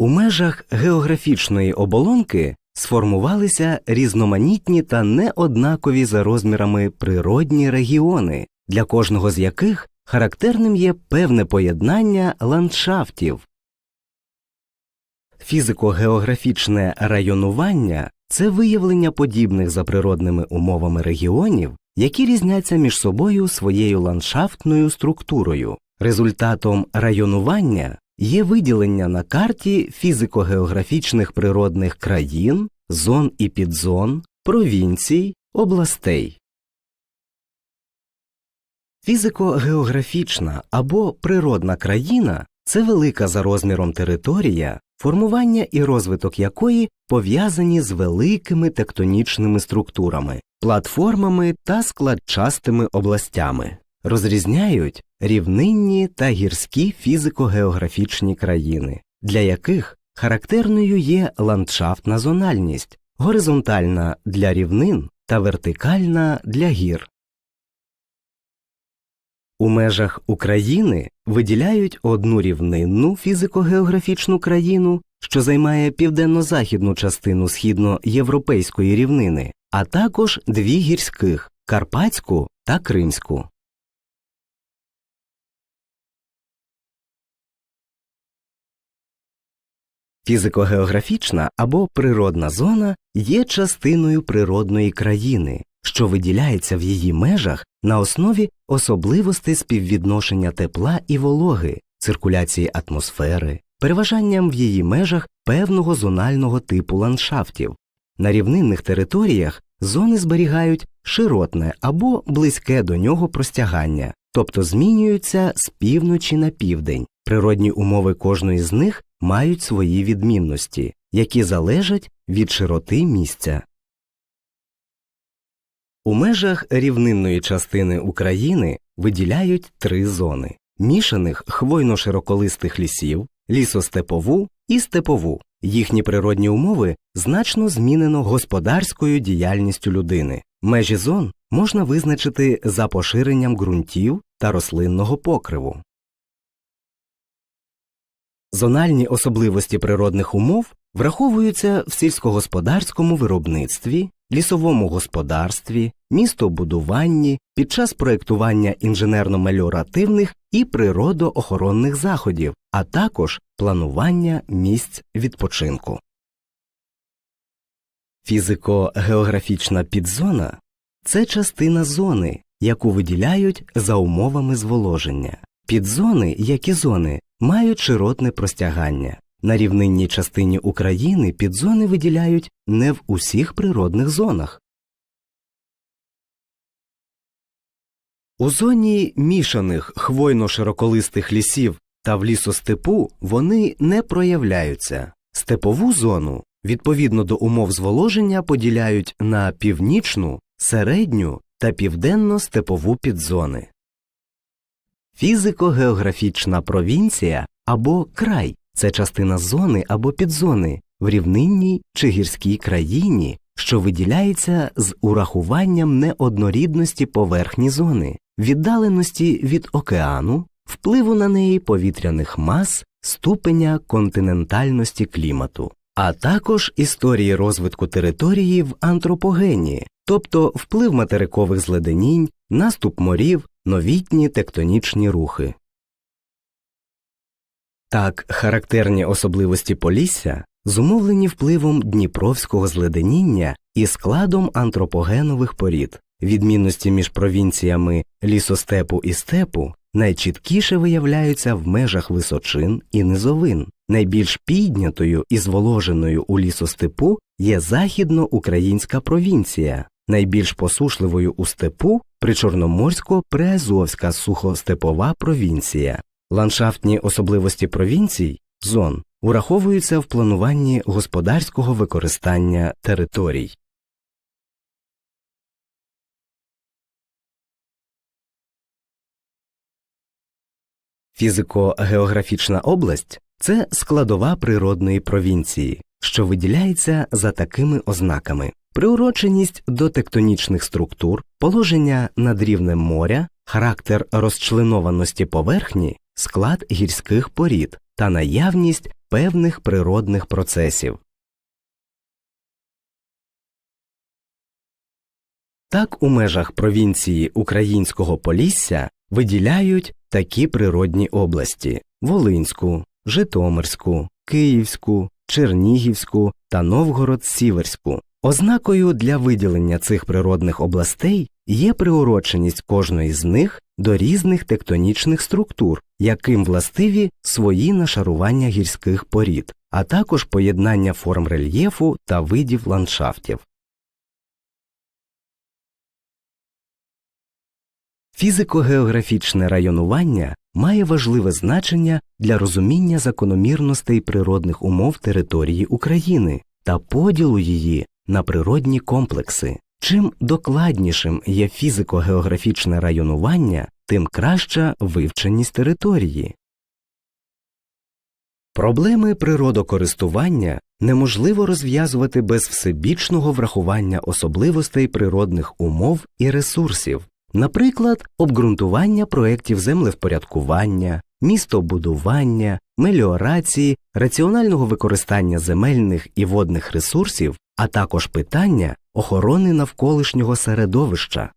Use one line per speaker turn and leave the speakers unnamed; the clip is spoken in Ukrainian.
У межах географічної оболонки сформувалися різноманітні та неоднакові за розмірами природні регіони, для кожного з яких характерним є певне поєднання ландшафтів. Фізико-географічне районування це виявлення подібних за природними умовами регіонів, які різняться між собою своєю ландшафтною структурою. Результатом районування є виділення на карті фізико-географічних природних країн, зон і підзон, провінцій, областей. Фізико-географічна або природна країна це велика за розміром територія, формування і розвиток якої пов'язані з великими тектонічними структурами, платформами та складчастими областями. Розрізняють рівнинні та гірські фізико-географічні країни, для яких характерною є ландшафтна зональність, горизонтальна для рівнин та вертикальна для гір. У межах України виділяють одну рівнинну фізико-географічну країну, що займає південно-західну частину східноєвропейської рівнини, а також дві гірських Карпатську та Кримську. Фізико-географічна або природна зона є частиною природної країни, що виділяється в її межах на основі особливостей співвідношення тепла і вологи, циркуляції атмосфери, переважанням в її межах певного зонального типу ландшафтів. На рівнинних територіях зони зберігають широтне або близьке до нього простягання, тобто змінюються з півночі на південь. Природні умови кожної з них мають свої відмінності, які залежать від широти місця. У межах рівнинної частини України виділяють три зони мішаних хвойно-широколистих лісів, лісостепову і степову. Їхні природні умови значно змінено господарською діяльністю людини. Межі зон можна визначити за поширенням ґрунтів та рослинного покриву. Зональні особливості природних умов враховуються в сільськогосподарському виробництві, лісовому господарстві, містобудуванні під час проєктування інженерно-меліоративних і природоохоронних заходів, а також планування місць відпочинку. Фізико-географічна підзона це частина зони, яку виділяють за умовами зволоження. Підзони, як і зони, мають широтне простягання. На рівнинній частині України підзони виділяють не в усіх природних зонах. У зоні мішаних хвойно-широколистих лісів та в лісостепу вони не проявляються. Степову зону відповідно до умов зволоження поділяють на північну, середню та південно-степову підзони. Фізико-географічна провінція або край. Це частина зони або підзони в рівнинній чи гірській країні, що виділяється з урахуванням неоднорідності поверхні зони, віддаленості від океану, впливу на неї повітряних мас, ступеня континентальності клімату, а також історії розвитку території в антропогені, тобто вплив материкових зледенінь, наступ морів, новітні тектонічні рухи. Так, характерні особливості Полісся зумовлені впливом дніпровського зледеніння і складом антропогенових порід. Відмінності між провінціями лісостепу і степу найчіткіше виявляються в межах височин і низовин. Найбільш піднятою і зволоженою у лісостепу є західноукраїнська провінція, найбільш посушливою у степу причорноморсько-приазовська сухостепова провінція. Ландшафтні особливості провінцій зон ураховуються в плануванні господарського використання територій. Фізико-географічна область це складова природної провінції, що виділяється за такими ознаками приуроченість до тектонічних структур, положення над рівнем моря, характер розчленованості поверхні, склад гірських порід та наявність певних природних процесів. Так у межах провінції Українського Полісся виділяють такі природні області Волинську, Житомирську, Київську, Чернігівську та Новгород-Сіверську. Ознакою для виділення цих природних областей є приуроченість кожної з них до різних тектонічних структур, яким властиві свої нашарування гірських порід, а також поєднання форм рельєфу та видів ландшафтів. Фізико-географічне районування має важливе значення для розуміння закономірностей природних умов території України та поділу її на природні комплекси. Чим докладнішим є фізико-географічне районування, тим краща вивченість території. Проблеми природокористування неможливо розв'язувати без всебічного врахування особливостей природних умов і ресурсів, наприклад, обґрунтування проєктів землевпорядкування, містобудування, меліорації, раціонального використання земельних і водних ресурсів, а також питання охорони навколишнього середовища.